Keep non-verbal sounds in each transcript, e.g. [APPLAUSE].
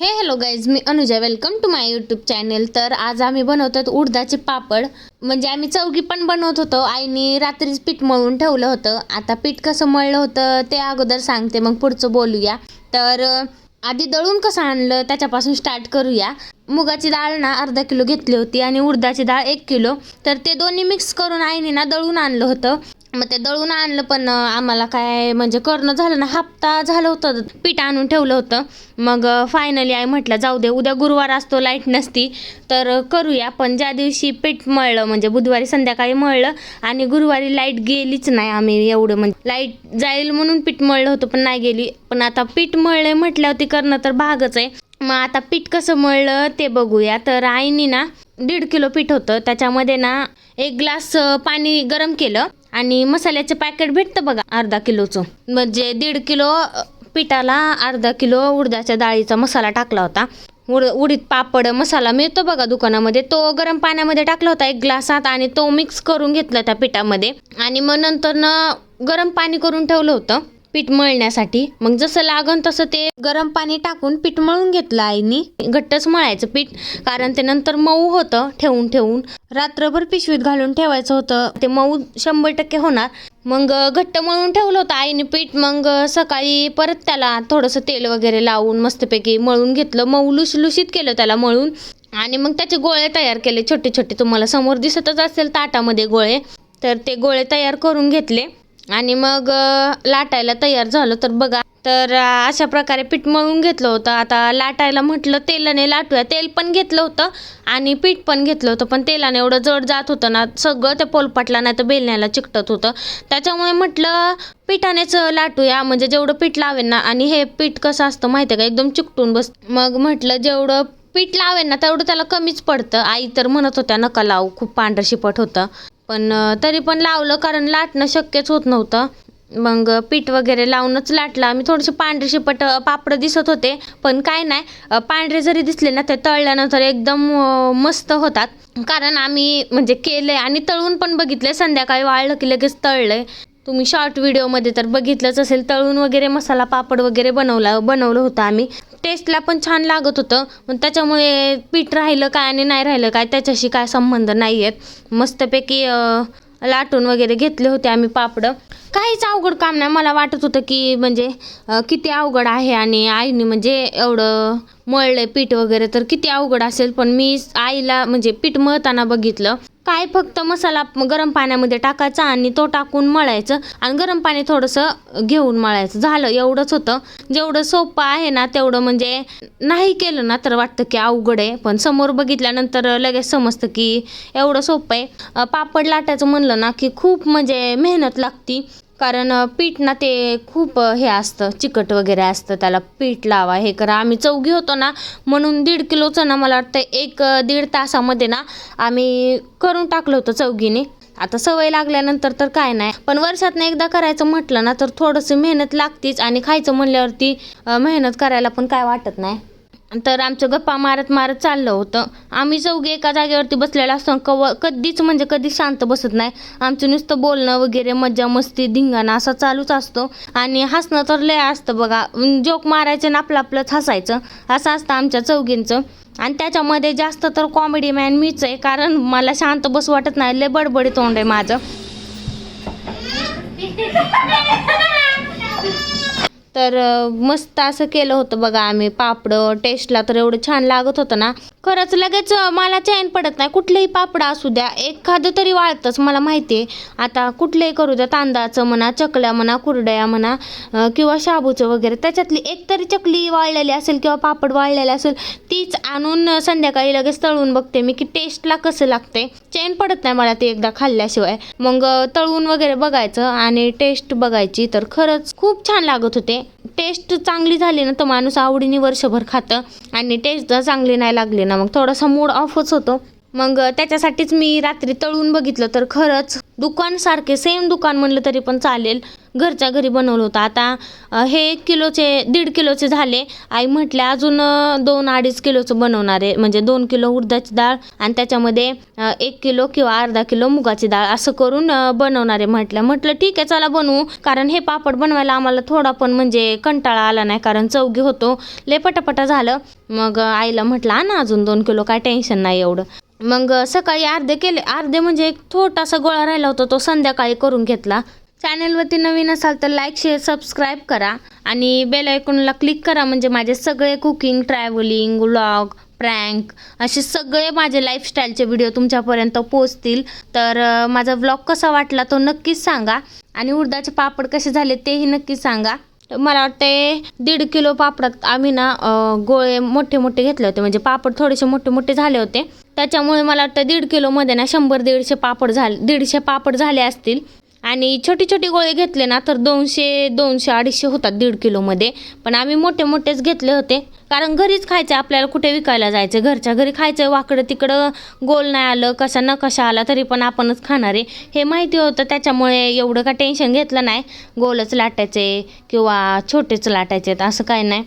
हे hello guys me Anuja. Welcome to my YouTube channel तर आज आम्ही बनवतो उडदाचे पापड. म्हणजे आम्ही चौघी पण बनवत होतो. आईने रात्रीच पीठ मळून ठेवलं होतं. आता पीठ कसं मळलं होतं ते अगोदर सांगते. मग पुढचं बोलूया. तर आधी दळून कसं आणलं त्याच्यापासून स्टार्ट करूया. मुगाची डाळ ना अर्धा किलो घेतली होती आणि उडदाची डाळ एक किलो. तर ते दोन्ही मिक्स करून आईने ना दळून आणलं होतं. मग ते दळून आणलं पण आम्हाला काय म्हणजे करणं झालं ना हप्ता झालं होतं. पीठ आणून ठेवलं होतं. मग फायनली आई म्हटलं जाऊ दे उद्या गुरुवार असतो लाइट नसती. तर करूया. पण ज्या दिवशी पीठ मळलं म्हणजे बुधवारी संध्याकाळी मळलं आणि गुरुवारी लाइट गेलीच नाही आम्ही एवढं. म्हणजे लाइट जाईल म्हणून पीठ मळलं होतं पण नाही गेली. पण आता पीठ मळलं म्हटल्यावरती करणं तर भागच आहे. मग आता पीठ कसं मळलं ते बघूया. तर आईनी ना दीड किलो पीठ होतं. त्याच्यामध्ये ना एक ग्लास पाणी गरम केलं. आणि मसाल्याचं पॅकेट भेटतं बघा अर्धा किलोचं. म्हणजे दीड किलो पिठाला अर्धा किलो उडदाच्या डाळीचा मसाला टाकला होता. उड उडीद पापड मसाला मिळतो बघा दुकानामध्ये. तो गरम पाण्यामध्ये टाकला होता एक ग्लासात आणि तो मिक्स करून घेतला त्या पिठामध्ये. आणि मग नंतर न गरम पाणी करून ठेवलं होतं. पीठ मळण्यासाठी. मग जसं लागन तसं ते गरम पाणी टाकून पीठ मळून घेतलं आईनी. घट्टच मळायचं पीठ कारण ते नंतर मऊ होतं ठेवून ठेवून. रात्रभर पिशवीत घालून ठेवायचं होतं. ते मऊ शंभर टक्के होणार. मग घट्ट मळून ठेवलं होतं आईने पीठ. मग सकाळी परत त्याला थोडंसं तेल वगैरे लावून मस्तपैकी मळून घेतलं. मऊ लुसलुशीत केलं त्याला मळून. आणि मग त्याचे गोळे तयार केले. छोटे छोटे तुम्हाला समोर दिसतच असेल ताटामध्ये गोळे. तर ते गोळे तयार करून घेतले. आणि मग लाटायला तयार झालं. तर बघा तर अशा प्रकारे पीठ मळून घेतलं होतं. आता लाटायला म्हटलं तेलाने लाटूया. तेल पण घेतलं होतं आणि पीठ पण घेतलं होतं. पण तेलाने एवढं जड जात होतं ना सगळं ते पोलपाटला नाही तर बेलण्याला चिकटत होतं. त्याच्यामुळे म्हटलं पिठानेच लाटूया. म्हणजे जेवढं पीठ लावेल ना आणि हे पीठ कसं असतं माहिती आहे का? एकदम चिकटून बस मग म्हटलं जेवढं पीठ लावेल ना तेवढं त्याला कमीच पडतं. आई तर म्हणत होत्या नका लावू खूप पांढरं शिपट होतं. पण तरी पण लावलं कारण लाटणं शक्यच होत नव्हतं. मग पीठ वगैरे लावूनच लाटलं. आम्ही थोडेसे पांढरे शिपट पापडं दिसत होते पण काय नाही. पांढरे जरी दिसले ना ते तळल्यानंतर एकदम मस्त होतात. कारण आम्ही म्हणजे केले आणि तळून पण बघितले संध्याकाळी वाळलं की लगेच तळलंय. तुम्ही शॉर्ट व्हिडिओमध्ये तर बघितलंच असेल. तळून वगैरे मसाला पापड वगैरे बनवला बनवलं होतं आम्ही. टेस्टला पण छान लागत होतं. पण त्याच्यामुळे पीठ राहिलं काय आणि नाही राहिलं काय त्याच्याशी काय संबंध नाही आहेत. मस्तपैकी लाटून वगैरे घेतले होते आम्ही पापडं. काहीच अवघड काम नाही. मला वाटत होतं की म्हणजे किती अवघड आहे आणि आईने म्हणजे एवढं मळले पीठ वगैरे तर किती अवघड असेल पण मी आईला म्हणजे पीठ मळताना बघितलं. काय फक्त मसाला गरम पाण्यामध्ये टाकायचा आणि तो टाकून मळायचं आणि गरम पाणी थोडंसं घेऊन मळायचं. झालं एवढंच होतं. जेवढं सोपं आहे ना तेवढं म्हणजे नाही केलं ना तर वाटतं की अवघड आहे. पण समोर बघितल्यानंतर लगेच समजतं की एवढं सोपं आहे. पापड लाटायचं म्हणलं ना की खूप म्हणजे मेहनत लागती. कारण पीठ ना ते खूप हे असतं चिकट वगैरे असतं त्याला पीठ लावा हे करा. आम्ही चौघी होतो ना म्हणून दीड किलोचं ना मला वाटतं एक दीड तासामध्ये ना आम्ही करून टाकलं होतं चौघीने. आता सवय लागल्यानंतर तर काय नाही. पण वर्षातनं एकदा करायचं म्हटलं ना तर थोडंसं मेहनत लागतीच. आणि खायचं म्हणल्यावरती मेहनत करायला पण काय वाटत नाही. तर आमचं गप्पा मारत मारत चाललं होतं. आम्ही चौघे एका जागेवरती बसलेला असतो कव कधीच म्हणजे कधी शांत बसत नाही. आमचं नुसतं बोलणं वगैरे मज्जा मस्ती धिंगाणा असा चालूच असतो. आणि हसणं तर लय असतं बघा. जोक मारायचं आणि आपलं आपलंच हसायचं. असं असतं आमच्या चौघींचं. आणि त्याच्यामध्ये जास्त तर कॉमेडी मॅन मीच आहे. कारण मला शांत बस वाटत नाही. लय बडबडी तोंड आहे माझं. [LAUGHS] तर मस्त असं केलं होतं बघा आम्ही. पापडं टेस्टला तर एवढं छान लागत होतं ना. खरंच लगेच मला चैन पडत नाही. कुठलंही पापड असू द्या एखादं तरी वाळतंच मला माहिती आहे आता कुठलंही करू द्या तांदळाचं म्हणा चकल्या म्हणा कुरड्या म्हणा किंवा शाबूचं वगैरे त्याच्यातली एक तरी चकली वाळलेली असेल किंवा पापड वाळलेले असेल तीच आणून संध्याकाळी लगेच तळून बघते मी की टेस्टला कसं लागते चैन पडत नाही मला ते एकदा खाल्ल्याशिवाय. मग तळून वगैरे बघायचं आणि टेस्ट बघायची. तर खरंच खूप छान लागत होते. टेस्ट चांगली झाली ना तर माणूस आवडीने वर्षभर खातं आणि टेस्ट जर चांगली नाही लागली ना मग थोडासा मूड ऑफच होतो. मग त्याच्यासाठीच मी रात्री तळून बघितलं तर खरंच दुकानसारखे सेम दुकान म्हणलं तरी पण चालेल. घरच्या घरी बनवलं होतं. आता हे एक किलोचे दीड किलोचे झाले. आई म्हटल्या अजून दोन अडीच किलोचं बनवणार आहे. म्हणजे दोन किलो उडदाची डाळ आणि त्याच्यामध्ये एक किलो किंवा अर्धा किलो मुगाची डाळ असं करून बनवणार आहे म्हटलं म्हटलं ठीक आहे चला बनवू. कारण हे पापड बनवायला आम्हाला थोडा पण म्हणजे कंटाळा आला नाही कारण चौघी होतो. लय पटापटा झालं. मग आईला म्हटलं आ ना अजून दोन किलो काय टेन्शन नाही एवढं. मग सकाळी अर्धे केले. अर्धे म्हणजे एक छोटासा गोळा राहिला होता तो संध्याकाळी करून घेतला. चॅनलवरती नवीन असाल तर लाईक शेअर सबस्क्राईब करा आणि बेल आयकॉनला क्लिक करा. म्हणजे माझे सगळे कुकिंग ट्रॅव्हलिंग व्लॉग प्रँक असे सगळे माझे लाईफस्टाईलचे व्हिडिओ तुमच्यापर्यंत पोचतील तर माझा व्लॉग कसा वाटला तो नक्कीच सांगा. आणि उडदाचे पापड कसे झाले तेही नक्कीच सांगा. मला वाटते दीड किलो पापडात आम्ही ना गोळे मोठे मोठे घेतले होते. म्हणजे पापड थोडेसे मोठे मोठे झाले होते. त्याच्यामुळे मला वाटतं दीड किलोमध्ये ना शंभर दीडशे पापड झाले दीडशे पापड झाले असतील. आणि छोटी छोटी गोळे घेतले ना तर दोनशे दोनशे अडीचशे होतात दीड किलोमध्ये पण आम्ही मोठे मोठेच घेतले होते. कारण घरीच खायचे आपल्याला कुठे विकायला जायचं? घरच्या घरी खायचं वाकडं तिकडं गोल नाही आलं कसा न कशा आला तरी पण आपणच खाणार आहे. हे माहिती होतं त्याच्यामुळे एवढं का टेन्शन घेतलं नाही. गोलच लाटायचे किंवा छोटेच लाटायचे असं काही नाही.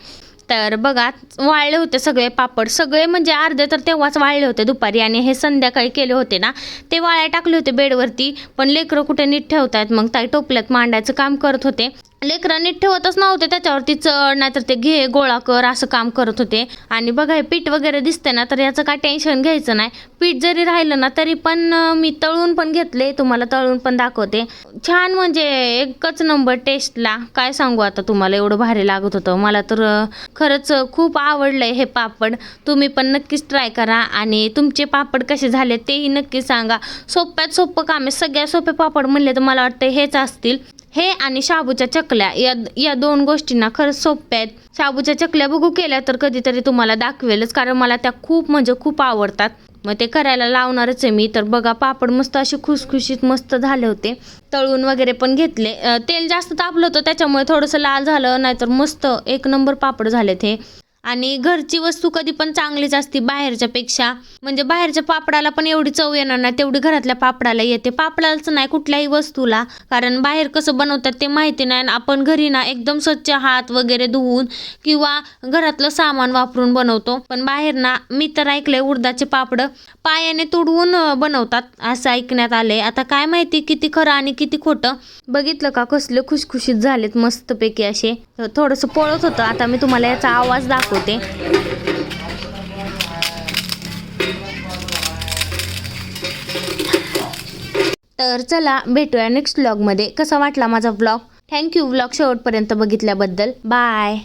तर बघा वाळले होते सगळे पापड. सगळे म्हणजे अर्धे तर तेव्हाच वाळले होते दुपारी आणि हे संध्याकाळी केले होते ना. ते वाळ्या टाकले होते बेडवरती पण लेकरं कुठे नीट ठेवतायत मग ताई टोपल्यात मांडायचं काम करत होते. लेकरं नीट ठेवतच नव्हते त्याच्यावरती चढ नाहीतर ते घे गोळा कर असं काम करत होते. आणि बघा हे पीठ वगैरे दिसते ना तर याचं काय टेन्शन घ्यायचं नाही. पीठ जरी राहिलं ना तरी पण मी तळून पण घेतले. तुम्हाला तळून पण दाखवते. छान म्हणजे एकच नंबर टेस्टला काय सांगू आता तुम्हाला? एवढं भारी लागत होतं. मला तर खरंच खूप आवडलंय हे पापड. तुम्ही पण नक्कीच ट्राय करा. आणि तुमचे पापड कसे झाले तेही नक्की सांगा. सोप्यात सोपं काम आहे. सगळ्यात सोपे पापड म्हणले तर मला वाटतं हेच असतील. हे आणि शाबूच्या चकल्या या या दोन गोष्टींना खरंच सोप्या आहेत. शाबूच्या चकल्या बघू केल्या तर कधीतरी तुम्हाला दाखवेलच कारण मला त्या खूप म्हणजे खूप आवडतात. मग ते करायला लावणारच आहे मी. तर बघा पापड मस्त असे खुसखुशीत मस्त झाले होते. तळून वगैरे पण घेतले. तेल जास्त तापलं होतं त्याच्यामुळे थोडंसं लाल झालं नाहीतर मस्त एक नंबर पापड झालेत हे. आणि घरची वस्तू कधी पण चांगलीच असते बाहेरच्यापेक्षा म्हणजे बाहेरच्या पापडाला पण एवढी चव येणार नाही तेवढी घरातल्या पापडाला येते. पापडालाच नाही कुठल्याही वस्तूला कारण बाहेर कसं बनवतात ते माहिती नाही आणि आपण घरी ना एकदम स्वच्छ हात वगैरे धुवून किंवा घरातलं सामान वापरून बनवतो. पण बाहेर ना मी तर ऐकलंय उडदाचे पापड पायाने तुडवून बनवतात असं ऐकण्यात आलंय. आता काय माहिती किती खरं आणि किती खोटं? बघितलं का कसले खुशखुशीत झालेत मस्तपैकी असे. थोडंसं पळत होतं. आता मी तुम्हाला याचा आवाज दाखवते तर चला भेटूया नेक्स्ट व्लॉगमध्ये कसा वाटला माझा व्लॉग थँक्यू व्लॉग शेवटपर्यंत बघितल्याबद्दल. बाय